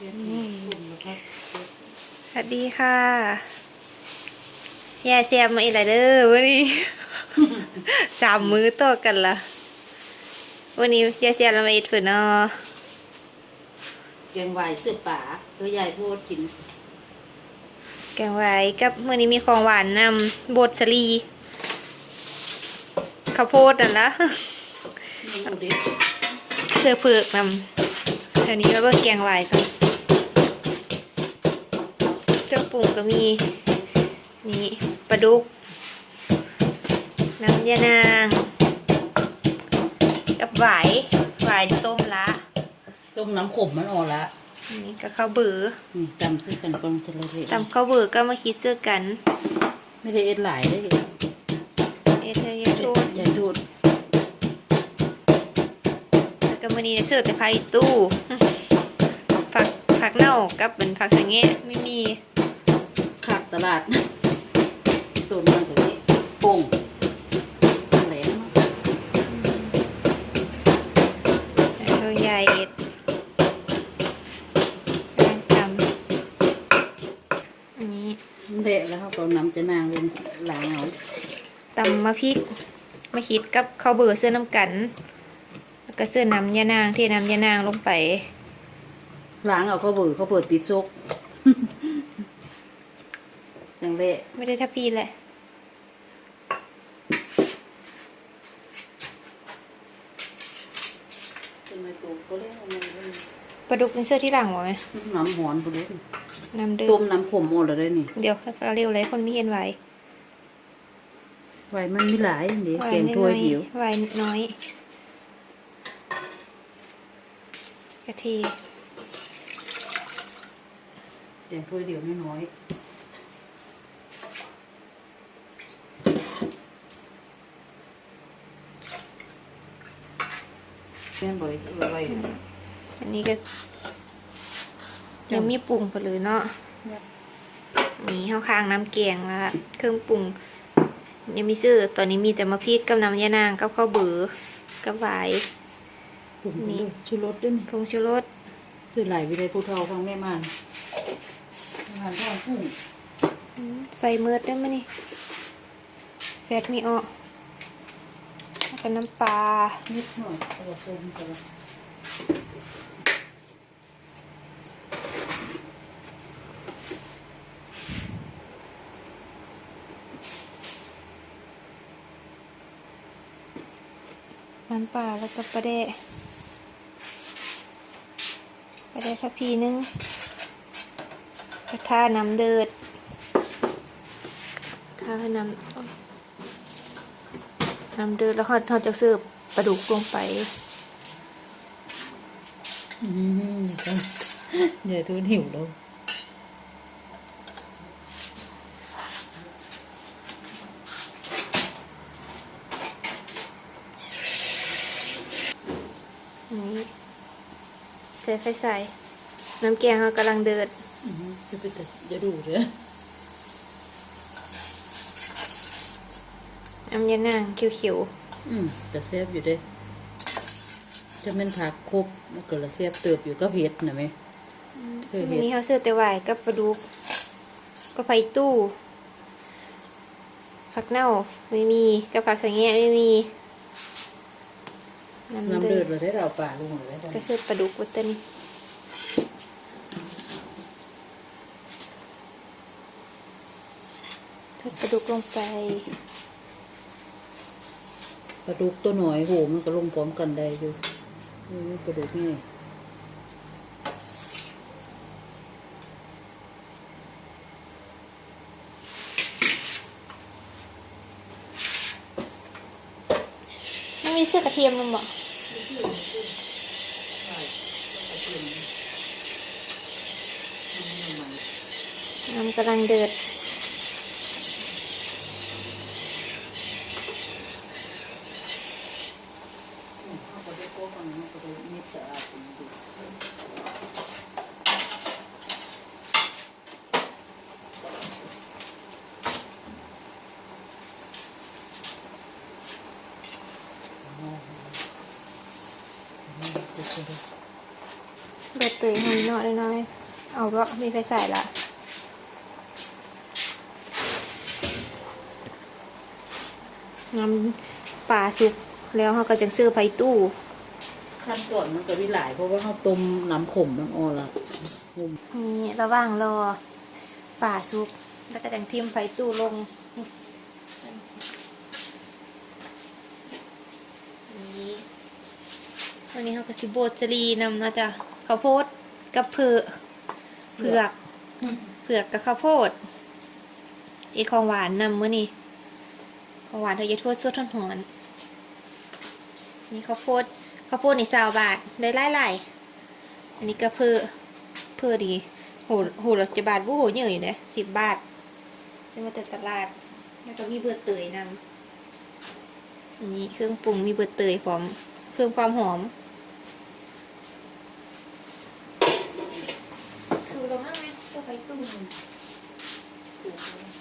สวัสดีค่ะยายเสียมมาอีกแล้วเด้อวันนี้สามมื้อต่อกันละวันนี้ยายเสียมเรามาอีกฝืนเนาะแกงไหวเสื้อป่าเพื่อยายพูดกิน แกงไว้กับมื่อนี้มีของหวานนำบดสลีข้าวโพดนั่นละเมนูเด็ดเสือเผือกนำเดี๋ยวนี้เราเบิ่งแกงไว้ก่อน เครื่องปรุงก็มีนี่ปลาดุก น้ำยานาง กับหวายหวายต้มละต้มน้ำขมมันออกละนี่ก็ข้าวเบือนี่ตำคือกันกองทะเลเรตำข้าวเบือก็มาคิดเสื้อกัน ไม่ได้เอ็ดหลายเลยเอเธออยาโทษยายทูดแล้วก็มื่อนี้เสื้อแต่ไฟตู้ผักผักเน่ากับเป็นผักสังเงะไม่มีขาด ตลาดต้นมันก็นี้โป่งแหลมแล้วก็ยายเอ็ดกำลังทำอันนี้เละแล้วเขาก็น้ำจะนางลงล้างเอาตำมะพริกมาคิดกับข้าวเบือเสื้อน้ำกันแล้วก็เสื้อน้ำยานางเทน้ำยานางลงไปล้างเอาเขาเบื่อเขาเปิดติดซกอย่า งเละไม่ได้ทับพีแหละเป็นไม้ตูก็เล่นมันปลาดุกเป็นเสื้อที่หลังวะไหมน้ำหอนพอดีน้ำเดือต้ดมน้ำขมหมดเลยนี่ เดี๋ยวเราเร็วเลยคนไม่เห็นไหวไว้มันมีหลายเดี๋ยวไหวแกงน้ถ้วอยยผิวๆไหวน้อยกะทิแกงถ้วยเดียวไม่น้อย แม่นบ่อยเอาไว้อันนี้ก็ยังมีปรุงไปเลยเนาะมีข้าวคางน้ำแกงแล้วค่ะเครื่องปรุงยังมีซื้อตอนนี้มีแต่มะพริกกับน้ำยานางกับข้าวเบือกับหวายปรุงนี่ด้วยชูรสด้วยผงชูรสซื้อหลายวิเลยผู้เฒ่าฟังแม่มันอาหารทอดกุ้งอืมไฟเมิดได้ไหมยนี่แฟตมีออก แล้วก็น้ำปลานิดหน่อยเอาไปส้มซะละน้ำปลาแล้วก็ปลาแดะปลาแดะทัพพีนึงกระทาน้ำเดือดทาให้น้ำโอ๊ย น้ำเดือดแล้วเขาเขาจะเสิร์ฟปลาดุกลงไปอืมเดี๋ยวทุนหิวแล้วนี่ใส่ไฟใส่น้ำแกงเขากำลังเดือดอืมจะไปแต่จะดูเด้อ น้ำยานางเขียวอืมจะเซฟอยู่เด้จะเป็นผักครบมันก็ละเซฟเติบอยู่ก็เผ็ดนะไหมๆเคยวันเห็นนี้เขาเสิร์ฟแต่หวายกับปลาดุกก็ไฟตู้ผักเน่าไม่มีกับผักสังเงะไม่มีน้ำน้ำเดืเดืออดดเลยได้เราป่าลงเลยได้ก็เสิร์ฟปลาดุกวัตเตอนี่ทอดปลาดุกลงไป ปลาดุกตัวหน่อยโหมันก็ลงพร้อมกันได้อยู่นี่ปลาดุกนี่ไม่มีเสื้อกระเทียมลงบ่น้ำกำลังเดือด ปลาดุกโก้ฟังมันปลาดุกมิดสะอาด เตยหอยน้อยน้อย ๆเอาก็มีไฟใส่ละน้ำปลาสุกแล้วเขาก็จะซื้อไปตู้ ขั้นตอนมันก็มีหลาย เพราะว่าเขาต้มน้ำขมน้ำอ่อนละหุมนี่ระหว่างรอป่าซุปแล้วก็จังพิมพ์ไฟตู้ลงนี่วันนี้เขาก็สิโบดจรีนำเนาะจ๊ะข้าวโพดกับเผือก เผือกเผือกกับข้าวโพดอีกของหวานนำมื้อนี้ของหวานเธอจะทวดสดทหอนๆนี่ข้าวโพดข้าวโพดนี่สาวบาทได้ไล่ๆอันนี้ก็เผือกเผือกดีโหโหละจะบาทบู้โหเยอะอยู่เลยสิบบาทซื้อมาจากตลาด แล้วก็มีเบอร์เตยนำอันนี้เครื่องปรุงมีเบอร์เตยพร้อมเพิ่มความหอมสูลงมากไหมเสื้ อ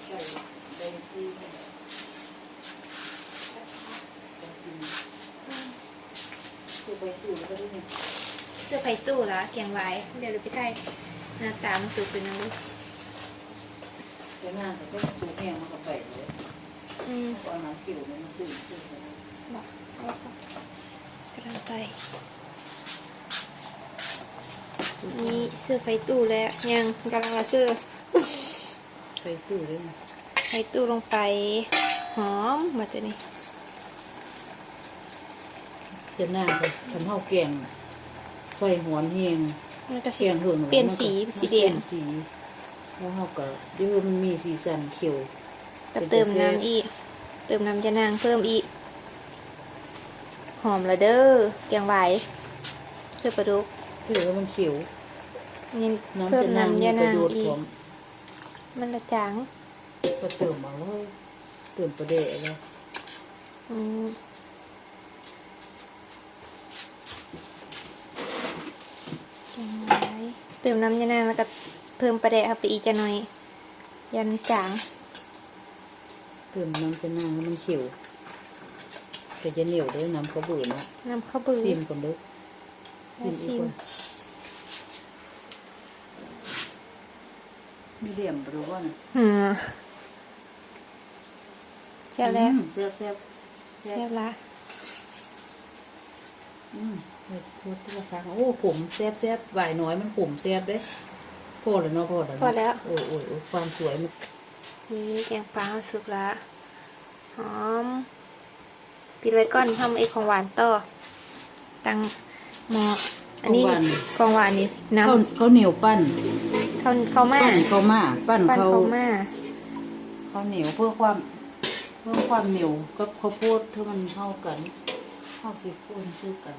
ไฟตุ้มคือไปตู้แล้วก็ได้เนี่ยเสื้อไฟตู้ละแกงไว้เดี๋ยวเราไปใช้หน้าตามันสุกเป็นยังไงแต่หน้าแต่ก็สูงแห้งมันก็ไปเลยอืมก็เอาน้ำเกี่ยวมันตื้นตื้นบอกเอาไปกำลังไปนี่เสื้อไฟตู้แล้วยังกำลังมาเสื้อ ไปตู้เลยไฟตู้ลงไป หอมมาตัวนี้จะหน้าไปทำข้าวแกงไฟหอนแห้งมันก็แกสีงเหืองเปลี่ยนสีเป็นสีแดงสีแล้วเขาก็เดี๋ยวมันมีสีสันเขียวก็เติมน้ำอีก เติมน้ำยานางเพิ่มอีก หอมละเด้อแกงไหวเพื่อปลาดุกที่เหลือมันเขียวนี่น้ำเพิ่มจะนั่งน้ำมียาประนางโยชน์อีขกอง มันละจางก็เติมเอาเลยเติมประเดะแล้วอืมแกงไหวเติมน้ำยานางแล้วก็เพิ่มปลาแดกเข้าไปอีกจะหน่อย ยันจาง เติมน้ำจะนั่งให้มันเขียวแต่จะเหนียวด้วยน้ำเขาเบื่อนะน้ำข้าวบือซิมก่อนเด้อแล้วซิม มีเหลี่ยมหรือว่าน่ะหืมแซ่บแล้วอืมแซ่บแซ่บแซ่บละอืมเฮ้ยโทษที่ละครั้งโอ้ผมแซ่บแซ่บหวายน้อยมันผมแซ่บเด้พอแล้วเนาะพอแล้วเนาะพอแล้วโอ้ยโอ้ยโอ้ยความสวยมันนี่แกงปลาสุกละหอมปิดไว้ก่อนทำไอ้ของหวานต่อตั้งหม้ออันนี้ของหวานนี่น้ข้าวข้าวเหนียวปั้นำข้าวข้าวมาปั้นข้าวมาปั้นปั้นข้าวข้าวมาข้าวเหนียวเพื่อความเพื่อความเหนียวกับข้าวโพดถ้ามันเท่ากันข้าวสีปูนซื้อกัน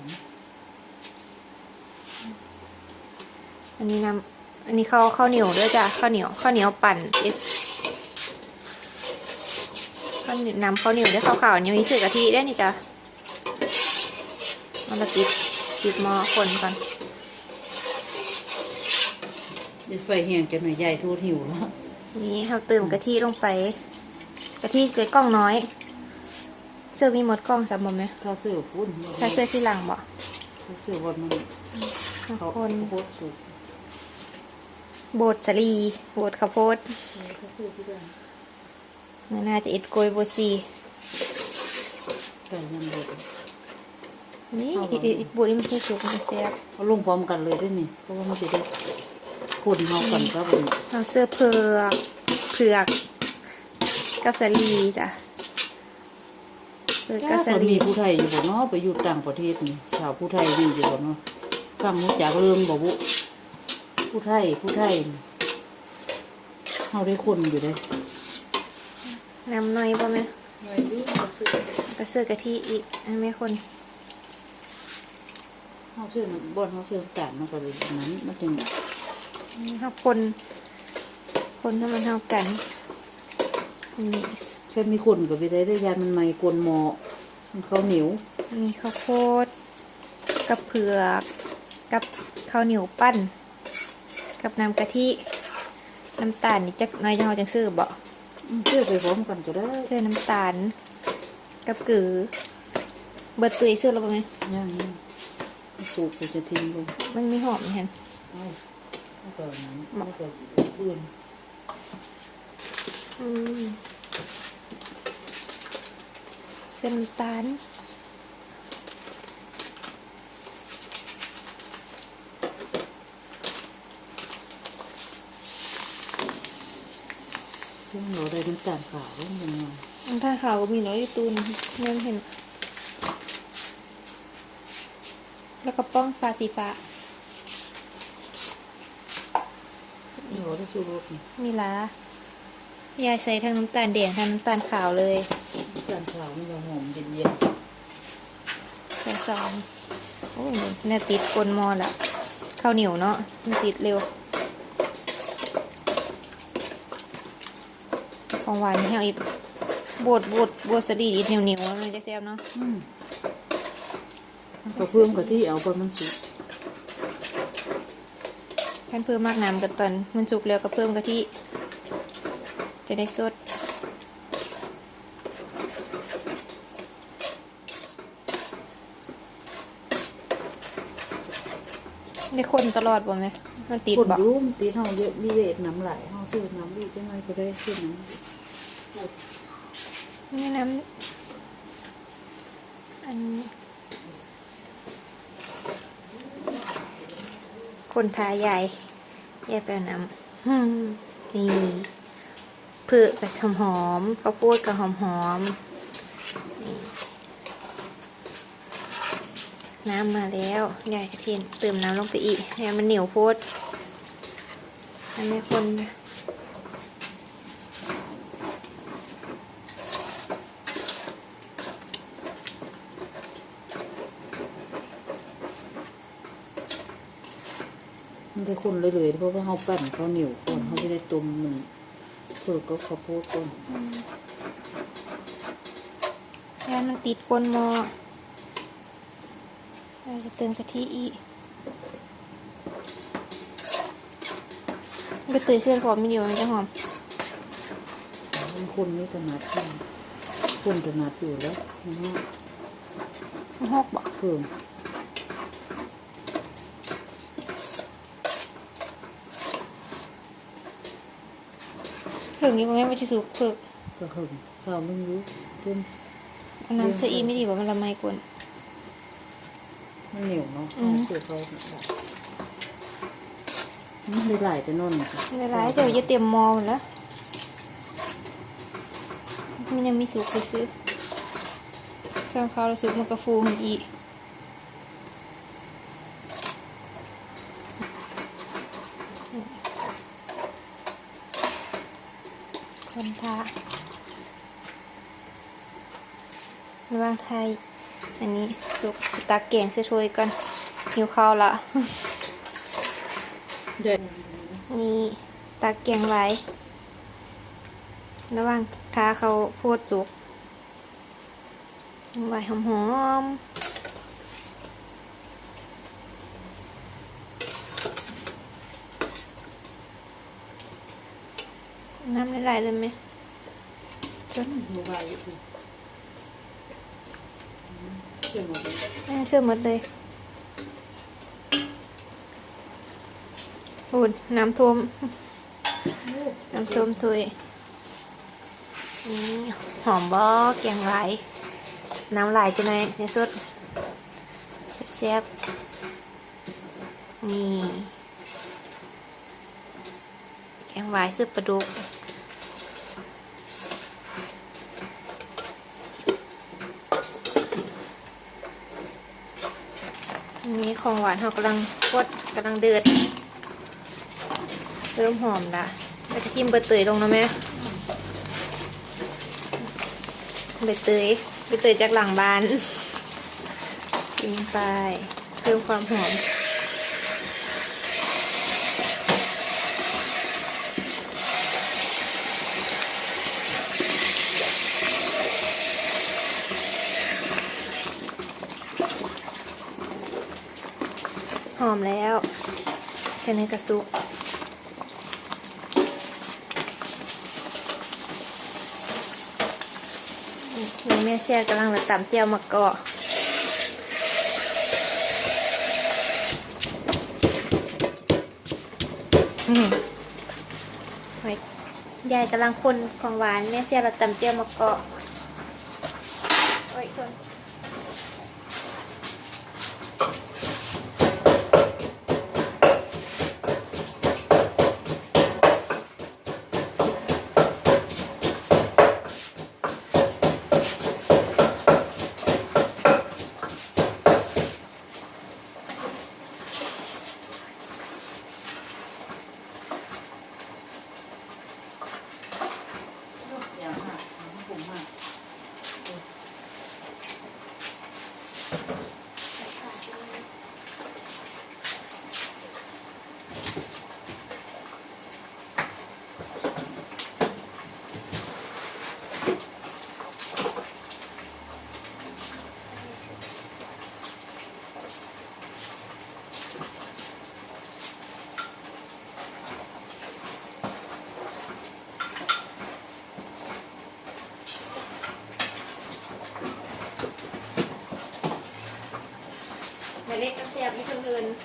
อันนี้น้ำอันนี้ข้าวข้าวเหนียวด้วยจ้ะข้าวเหนียวข้าวเหนียวปั่นเอ็ดข้าวเหนียวน้ำข้าวเหนียวด้วยข้าวขาวเหนียวนี่ใส่กะทิได้นี่จ้ะเอามาติดติดหม้อคนก่อน เดี๋ยวไฟแห้งจะหน่อยใหญ่ทั่วหิวแล้วนี่เราเติมกะทิลงไป กะทิเกลือกล้องน้อยเสื้อมีหมดกล้องสำบมไหมข้าวเสือปุ้นถ้าเสื้อที่หลังบ่ข้าวเสือวันมันข้าวข้าวโพดโพดสุกโบดสาลีโบดข้าวโพดข้าวเสือที่ได้มันน่าจะเอ็ดโกยโบซีไก่ยำบดนี่อีอีอีโบดนี่มันใช่สุกมันแซ่บเขาลงพร้อมกันเลยด้วยนี่เพราะว่ามันจะได้ คนเฮากันครับผมเราเสื้อเผือกเผือกกับสาลีจ้ะเผือกกับสาก็ลีมีผู้ไทยอยู่บ่เนาะไปอยู่ต่างประเทศนี่สาวผู้ไทยมีอยู่บ่เนาะฟังรู้จักเรื่องบ่บุผู้ไทยผู้ไทยนี่เฮาได้คนอยู่เด้น้ำน้อยป่ะไหมไว้ดูเขาซื้อกระเสื้อกะทิอีกอันไม่คนเฮาซื้อน้ำบ่อนเฮาซื้อน้ำตาลมันก็เลยนั้นมันจึง นี่ข้าวคน คนให้มันเท่ากันนี่แค่มีคนก็ไปได้ได้ยานมันใหม่กวนหมอมันข้าวเหนียวมีข้าวโพดกับเผือกกับข้าวเหนียวปั้น กับน้ำกะทิน้ำตาลนี่จักหน้อยจะเอาจังซื้อบ่อืมซื้อไปพร้อมกันก็ได้เสื้อน้ำตาล กับกือเบิดตุยซื้อแล้วบ่ไหมย่างนี้สูบไปจะทิ้งลงมันมีหอมเห็น เอาเอาก่อนนั้นเอาก่อนอื่นอืมเส้นน้ำตาลพวกเราได้น้ำตาลขาวยังไงน้ำตาลขาวก็มีน้อยอยู่ตูนแม่นเห็น แล้วก็ป้องฟ้าสีฟ้า เราได้ชูรสนี่มีลายายใส่ทั้งน้ำตาลแดงทั้งน้ำตาลขาวเลยน้ำตาลขาวมันจะหอมเย็นใส่สองโอ้ยเนี่ยติดกลนหมอละข้าวเหนียวเนาะมันติดเร็ว ของหวานนี่เอาอีกบดบดบดสลีอีกเหนียวเหนียวๆมันจะแซ่บเนาะๆอืมก็เพิ่มกะทิเอาไปมันสุก ท่านเพิ่มมากน้ำกันตอนมันสุกแล้วก็เพิ่มกะทิจะได้สดได้คนตลอดบ่ไหมมันติดคนบ่อยุ่มนตีเฮาเยอะมีเวทน้ำไหลเฮาซื้อน้ำดีจังไงก็ได้ขึ้นน้ำดีนี่น้ำอันนี้ คนทายใหญ่ยายแปลน้ำนี่เผือกกับหอมหอมข้าวโพดกับหอมหอมน้ำมาแล้วยายกระเทียนเติมน้ำลงไปอีกให้มันเหนียวโพดให้แม่คนนะ มันจะ คนเลยๆเพราะว่าเฮาปั่นข้าวเหนียวก่อนเฮาจะได้ต้มหนึ่งเผือกก็ข้าวโพดก่อนแล้วมันติดก้นหม้อเราจะเติมกะทิอีกใบเตยเชื่อหอมไม่เดียวมันจะหอมมันคนไม่ถนัดขึ้นคนถนัดอยู่แล้วนะฮะมันหอกบอกเพิ่ม ถึงอยังไงมันจะสุกเผือกก็เพิ่มข้าวไม่รู้เพิ่มเอาน้ำเสียอีไม่ดีบอกมันละไมกวน มันเหนียวเนาะอืม เสือเขามันไหลายแต่นอนค่ะละลายเดี๋ยวจะเตรียมหมอหมดแล้วมันยังมีสุกไปซื้อเครื่องข้าวเราสุกมันก็ฟูมันอีก คนทาระว่างไทย อันนี้สุกตักแกงเสื้อถ้วยก่อนหิวข้าวละใหญ่นี่ตักแกงไว้ ระว่างทาเขาวโพดจุกไว้หอมๆ น้ำละลายเลยไหมจนหัวใบอยู่สิเชื่อหมดเลยแม่เชื่อหมดเลยอุ่นน้ำท่วม น้ำส้มถุยนี่หอมบอกแกงไหลายน้ำไหลายจะไหนในสุดแซ่บๆนี่แกงไหวายซื้อปลาดุก นี่ของหวานเรากำลังพดกำลังเดือด เริ่มหอมละแล้วก็ทิมใบเตยลงนะแม่ใบเตยใบเตยจากหลังบ้านกินไปเพิ่มความหอม แล้วแค่นี้กระซุกนี่แม่เสียกำลังระตำเจียวมะกอกอืมไว้ยายกำลังคนของหวานแม่เสียเราตำเจียวมะกอก And.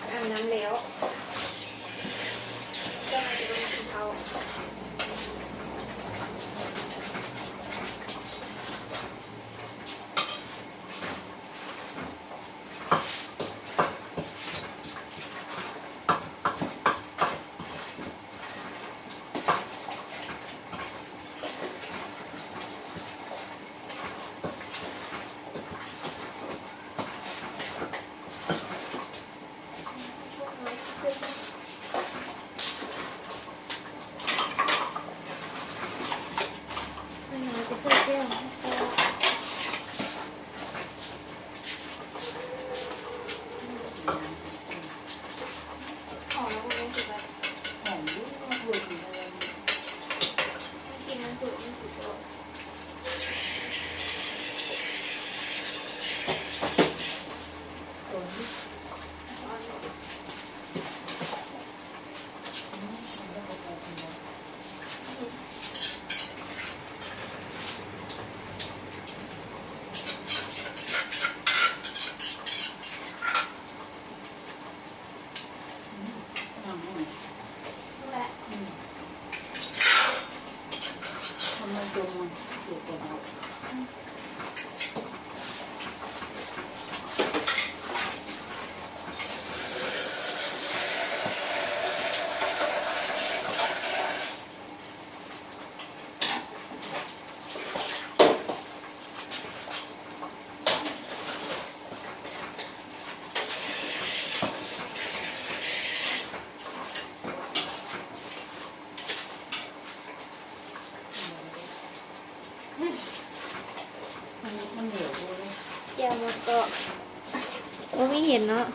เห็นเนาะ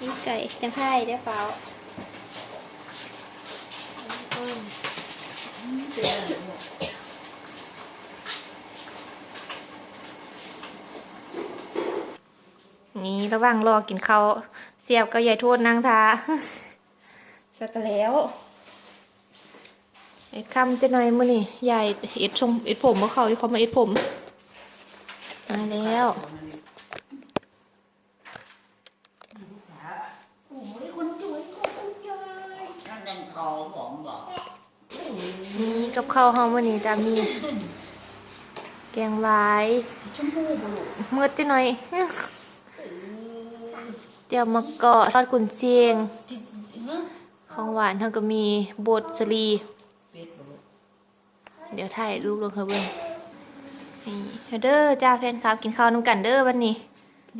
นี่ไก่จังไข่ได้เปล่านี่ยนี่ระหว่างรอกินข้าวเสียบกับยายทวดนางทาสักแล้วไอ้คำจะหน่อยมื้อนี่ยายเอ็ดชงเอ็ดผมบ่อเขาที่เขามาเอ็ดผมมาแล้ว โอ้ยคนสวยขอบคุณยายนั่นยังเขาบอกบอก นี่กับ ข้าวเฮามื้อนี้ตามมี แกงหวายชมพูบุรุษมืดจะหน่อยเดี๋ยวมะกอกทอดกุนเชียงจิตเฮ้ยของหวานเฮาก็มีบดสลีเป็ดบุรุษเดี๋ยวถ่ายรูปลงเฮาเบิ่งนี่เด้อจ้าแฟนคลับกินข้าวนำกันเด้อวันนี้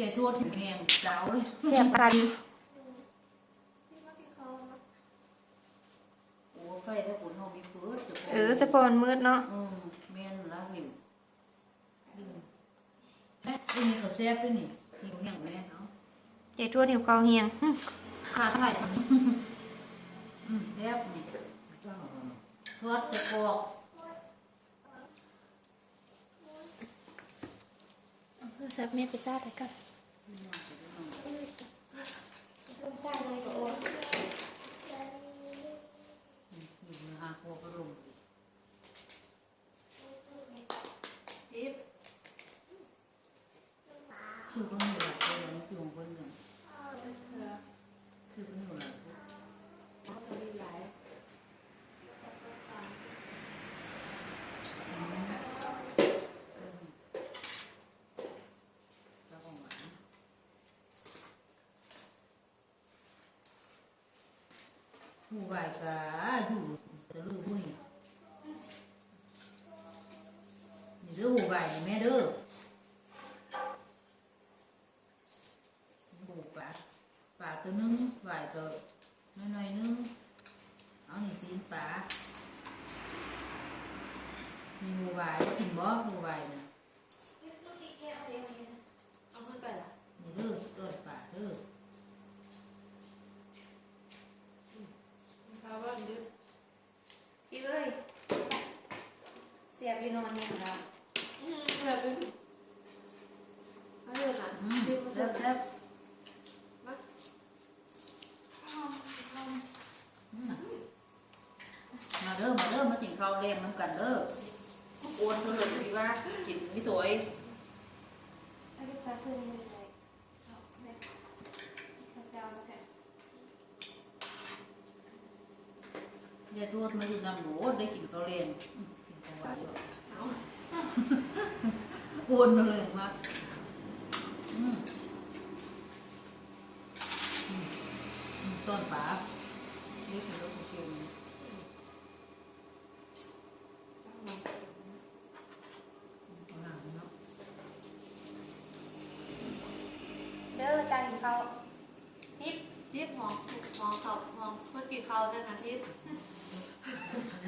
ยายทวดถึงแหงเจ้าเลยเสียบกันโอ้ไฟถ้าฝน เขามีเฟิร์สจะเออสปอนมืดเนาะอืมแม่นละหิวแม่ที่นี่ก็แซ่บด้วยนี่หิวแห้งแม่เนาะยายทวดหิวข้าวเฮียงขาดเท่าไหร่อืมแซ่บนี่ทอดจะกรอกเออซับเมียไปซาดไปกันซาดเลยโอ้อยู่หาครัวกระลง ถือก็มีหลายคนแล้วถือของคนหนึ่งถือก็มีหลายคนผู้ใบกะอยู่จะรู้ผู้นี้นี่เด้อผู้ใบนี่แม่เด้อ เริ่มเริ่มมาเริ่มมาเริ่มมาถึงข้าวแรงนน้ำกันเริ่มอ้วนจนหลยดพี่ว่ากินไม่สวยยายทวดมาอยู่นำหนูได้กินข้าวแรงกินข้าวหวานด้วยกวนมาเลยมาก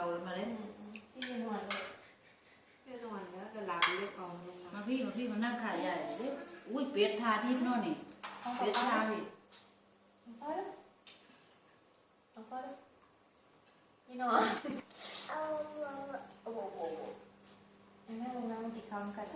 เรามาเล่นที่นอนเลยไม่นอนแล้วก็หลับเรียกองมาพี่มาพี่มานั่งขาใหญ่เล็อุ้ยเป็ดทาที่นอนนี่เป็ดทาพี่พอแล้วพอแล้วที่นอนเอาโอ้โหโอ้โหนั่งลงนั่งกินข้ากัน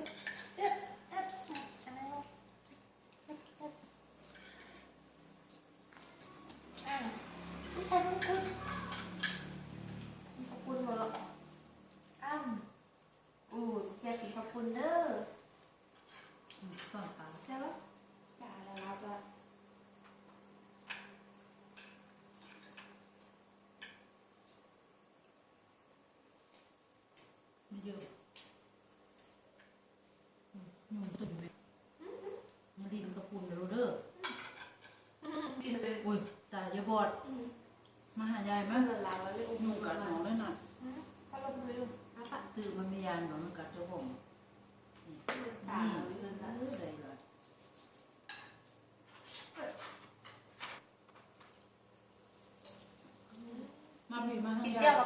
วด มาหายายมั้ยหนูกัดหนองด้วยน่ะตื่นมันมียานหนูมันกัดเจ้าผมนี่ะหรมาพี่มาหายาย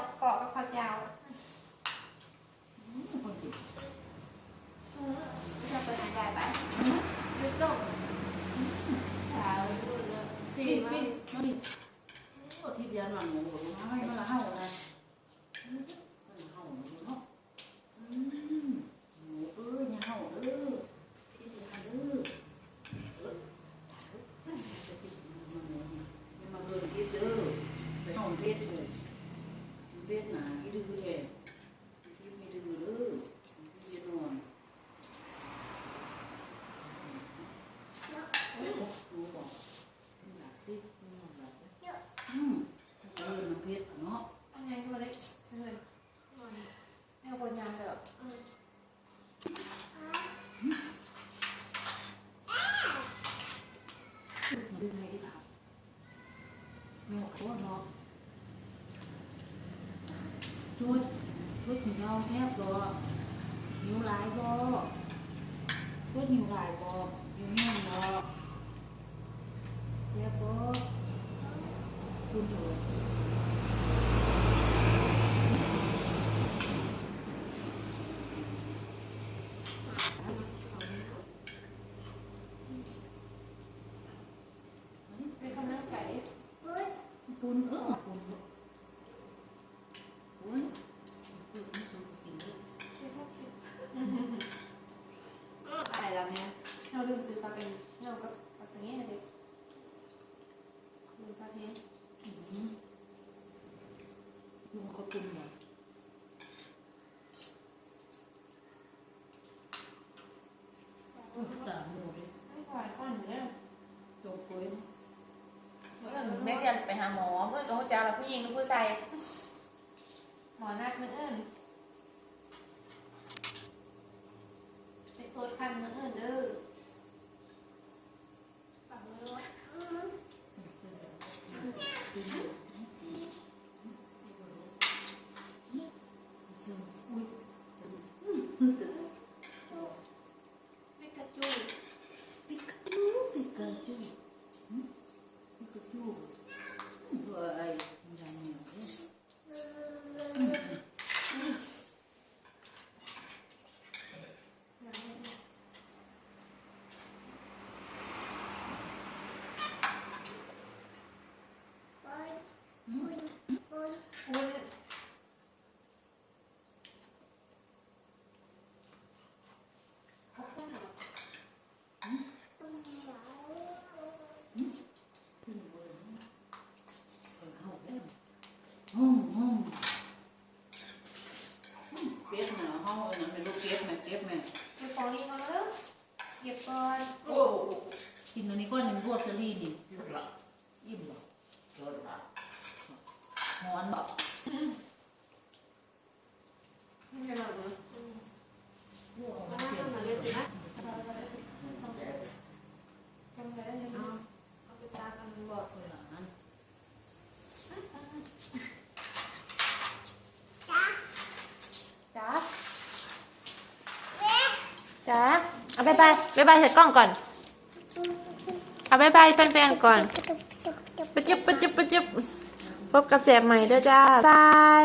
หาหมอเพื่อนกับผู้จ้าเราผู้หญิงหรือผู้ชายหมอนัดมืออื่นไปโทษคันมืออื่นเด้อ ปังเลยว่า ไม่กระจู ปิกาจูปิกาจูหึปิกาจูเฮ้ยยังเหนียวเด้ คุณ ขึ้นเบอร์นี้เออเอาแล้วห้องห้องเก็บหนาห้อง เออนั่นเป็นลูกเก็บแม่เก็บแม่เก็บของนี้มาแล้วเก็บก่อนโอ้กินอันนี้ก้อนหนึ่งพวกสลีนี่อิ่มหรออิ่มหรอหอนบอกไม่เป็นไรเลย มาหน้ามาเรียกนะ ทำอะไรได้เลย เอาไปตากันบอก คนละนั้น จ้าจ้าเอา บายบายบายบายใส่กล้องก่อนเอาบายบายแฟนๆก่อนปะจิ๊บปะจิ๊บปะจิ๊บพบกับแสบใหม่เด้อจ้าบาย